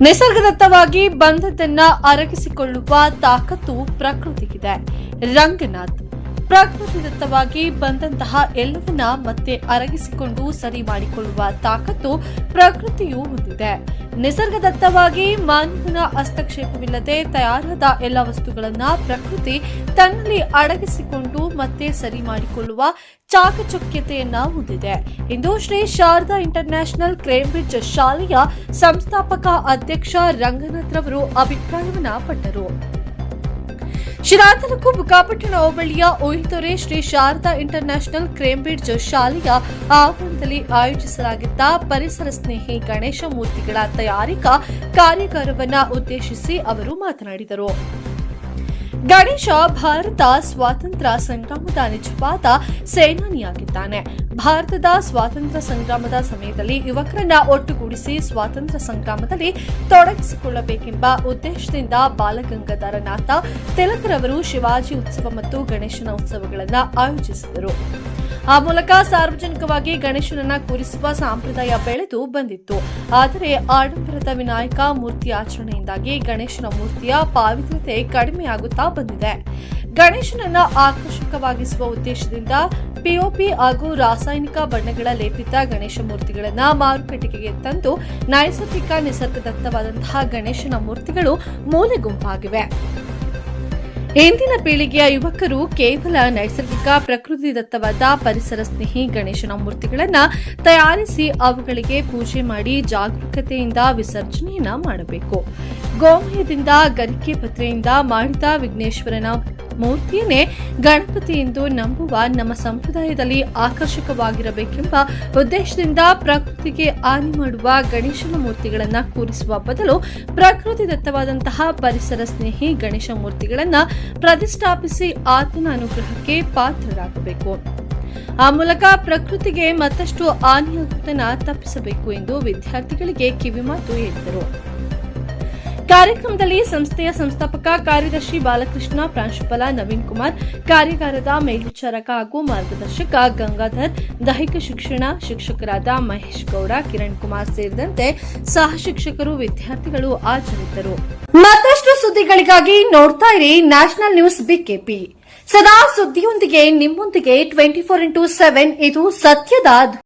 ನಿಸರ್ಗದತ್ತವಾಗಿ ಬಂದದ್ದನ್ನ ಅರಗಿಸಿಕೊಳ್ಳುವ ತಾಕತ್ತು ಪ್ರಕೃತಿಗಿದೆ. ರಂಗನಾಥ್ ಪ್ರಕೃತಿದತ್ತವಾಗಿ ಬಂದಂತಹ ಎಲ್ಲವನ್ನ ಮತ್ತೆ ಅರಗಿಸಿಕೊಂಡು ಸರಿ ಮಾಡಿಕೊಳ್ಳುವ ತಾಕತ್ತು ಪ್ರಕೃತಿಯು ಹೊಂದಿದೆ. ನಿಸರ್ಗದತ್ತವಾಗಿ ಮಾನವನ ಹಸ್ತಕ್ಷೇಪವಿಲ್ಲದೆ ತಯಾರಾದ ಎಲ್ಲ ವಸ್ತುಗಳನ್ನ ಪ್ರಕೃತಿ ತನ್ನಲ್ಲಿ ಅಡಗಿಸಿಕೊಂಡು ಮತ್ತೆ ಸರಿ ಮಾಡಿಕೊಳ್ಳುವ ಚಾಕಚಕ್ಯತೆಯನ್ನ ಹೊಂದಿದೆ. ಇಂದು ಶ್ರೀ ಶಾರದಾ ಇಂಟರ್ನ್ಯಾಷನಲ್ ಕ್ರೇಂಬ್ರಿಡ್ಜ್ ಶಾಲೆಯ ಸಂಸ್ಥಾಪಕ ಅಧ್ಯಕ್ಷ ರಂಗನಾಥ್ ರವರು ಅಭಿಪ್ರಾಯವನ್ನ ಪಟ್ಟರು. ಶಿರಾ ತಾಲೂಕು ಹೋಬಳಿಯ ಶ್ರೀ ಶಾರದಾ ಇಂಟರ್ನ್ಯಾಷನಲ್ ಕ್ರೇಂಬ್ರಿಡ್ಜ್ ಶಾಲೆಯ ಆವರಣದಲ್ಲಿ ಆಯೋಜಿಸಲಾಗಿದ್ದ ಪರಿಸರ ಸ್ನೇಹಿ ಗಣೇಶ ಮೂರ್ತಿಗಳ ತಯಾರಿಕಾ ಕಾರ್ಯಾಗಾರವನ್ನು ಉದ್ದೇಶಿಸಿ ಅವರು ಮಾತನಾಡಿದರು. ಗಣೇಶ ಭಾರತ ಸ್ವಾತಂತ್ರ್ಯ ಸಂಗ್ರಾಮದ ನಿಜವಾದ ಸೇನಾನಿಯಾಗಿದ್ದಾನೆ. ಭಾರತದ ಸ್ವಾತಂತ್ರ್ಯ ಸಂಗ್ರಾಮದ ಸಮಯದಲ್ಲಿ ಯುವಕರನ್ನ ಒಟ್ಟುಗೂಡಿಸಿ ಸ್ವಾತಂತ್ರ್ಯ ಸಂಗ್ರಾಮದಲ್ಲಿ ತೊಡಗಿಸಿಕೊಳ್ಳಬೇಕೆಂಬ ಉದ್ದೇಶದಿಂದ ಬಾಲಗಂಗಾಧರನಾಥ ತಿಲಕರವರು ಶಿವಾಜಿ ಉತ್ಸವ ಮತ್ತು ಗಣೇಶನ ಉತ್ಸವಗಳನ್ನು ಆಯೋಜಿಸಿದರು. ಆ ಮೂಲಕ ಸಾರ್ವಜನಿಕವಾಗಿ ಗಣೇಶನನ್ನ ಕೂರಿಸುವ ಸಂಪ್ರದಾಯ ಬೆಳೆದು ಬಂದಿತ್ತು. ಆದರೆ ಆಡಂಬರದ ವಿನಾಯಕ ಮೂರ್ತಿ ಆಚರಣೆಯಿಂದಾಗಿ ಗಣೇಶನ ಮೂರ್ತಿಯ ಪಾವಿತ್ರ್ಯತೆ ಕಡಿಮೆಯಾಗುತ್ತಾ ಬಂದಿದೆ. ಗಣೇಶನನ್ನ ಆಕರ್ಷಕವಾಗಿಸುವ ಉದ್ದೇಶದಿಂದ ಪಿಒಪಿ ಹಾಗೂ ರಾಸಾಯನಿಕ ಬಣ್ಣಗಳ ಲೇಪಿತ ಗಣೇಶ ಮೂರ್ತಿಗಳನ್ನ ಮಾರುಕಟ್ಟೆಗೆ ತಂದು ನೈಸರ್ಗಿಕ ನಿಸರ್ಗದತ್ತವಾದಂತಹ ಗಣೇಶನ ಮೂರ್ತಿಗಳು ಮೂಲೆ ಗುಂಪಾಗಿವೆ ಇಂದಿನ ಪೀಳಿಗೆಯ ಯುವಕರು ಕೇವಲ ನೈಸರ್ಗಿಕ ಪ್ರಕೃತಿದತ್ತವಾದ ಪರಿಸರ ಸ್ನೇಹಿ ಗಣೇಶನ ಮೂರ್ತಿಗಳನ್ನು ತಯಾರಿಸಿ ಅವುಗಳಿಗೆ ಪೂಜೆ ಮಾಡಿ ಜಾಗರೂಕತೆಯಿಂದ ವಿಸರ್ಜನೆಯನ್ನ ಮಾಡಬೇಕು. ಗೋಮಯದಿಂದ ಗರಿಕೆ ಪತ್ರೆಯಿಂದ ಮಾಡಿದ ವಿಘ್ನೇಶ್ವರನ ಮೂರ್ತಿಯನ್ನೇ ಗಣಪತಿ ಎಂದು ನಂಬುವ ನಮ್ಮ ಸಂಪ್ರದಾಯದಲ್ಲಿ ಆಕರ್ಷಕವಾಗಿರಬೇಕೆಂಬ ಉದ್ದೇಶದಿಂದ ಪ್ರಕೃತಿಗೆ ಹಾನಿ ಮಾಡುವ ಗಣೇಶನ ಮೂರ್ತಿಗಳನ್ನು ಕೂರಿಸುವ ಬದಲು ಪ್ರಕೃತಿ ದತ್ತವಾದಂತಹ ಪರಿಸರ ಸ್ನೇಹಿ ಗಣೇಶ ಮೂರ್ತಿಗಳನ್ನು ಪ್ರತಿಷ್ಠಾಪಿಸಿ ಆತನ ಅನುಗ್ರಹಕ್ಕೆ ಪಾತ್ರರಾಗಬೇಕು. ಆ ಮೂಲಕ ಪ್ರಕೃತಿಗೆ ಮತ್ತಷ್ಟು ಹಾನಿಯಾಗುವುದನ್ನು ತಪ್ಪಿಸಬೇಕು ಎಂದು ವಿದ್ಯಾರ್ಥಿಗಳಿಗೆ ಕಿವಿಮಾತು ಹೇಳಿದರು. ಕಾರ್ಯಕ್ರಮದಲ್ಲಿ ಸಂಸ್ಥೆಯ ಸಂಸ್ಥಾಪಕ ಕಾರ್ಯದರ್ಶಿ ಬಾಲಕೃಷ್ಣ ಪ್ರಾಂಶುಪಾಲ ನವೀನ್ ಕುಮಾರ್, ಕಾರ್ಯಾಗಾರದ ಮೇಲ್ವಿಚಾರಕ ಹಾಗೂ ಮಾರ್ಗದರ್ಶಕ ಗಂಗಾಧರ್, ದೈಹಿಕ ಶಿಕ್ಷಣ ಶಿಕ್ಷಕರಾದ ಮಹೇಶ್ ಗೌಡ, ಕಿರಣ್ ಕುಮಾರ್ ಸೇರಿದಂತೆ ಸಹ ಶಿಕ್ಷಕರು, ವಿದ್ಯಾರ್ಥಿಗಳು ಹಾಜರಿದ್ದರು. ಮತ್ತಷ್ಟು ಸುದ್ದಿಗಳಿಗಾಗಿ ನೋಡ್ತಾ ಇರಿ ನ್ಯಾಷನಲ್ ನ್ಯೂಸ್ ಬಿಕೆಪಿ. ಸದಾ ಸುದ್ದಿಯೊಂದಿಗೆ ನಿಮ್ಮೊಂದಿಗೆ ಟ್ವೆಂಟಿ ಫೋರ್ ಇಂಟು ಸೆವೆನ್ ಇದು ಸತ್ಯದ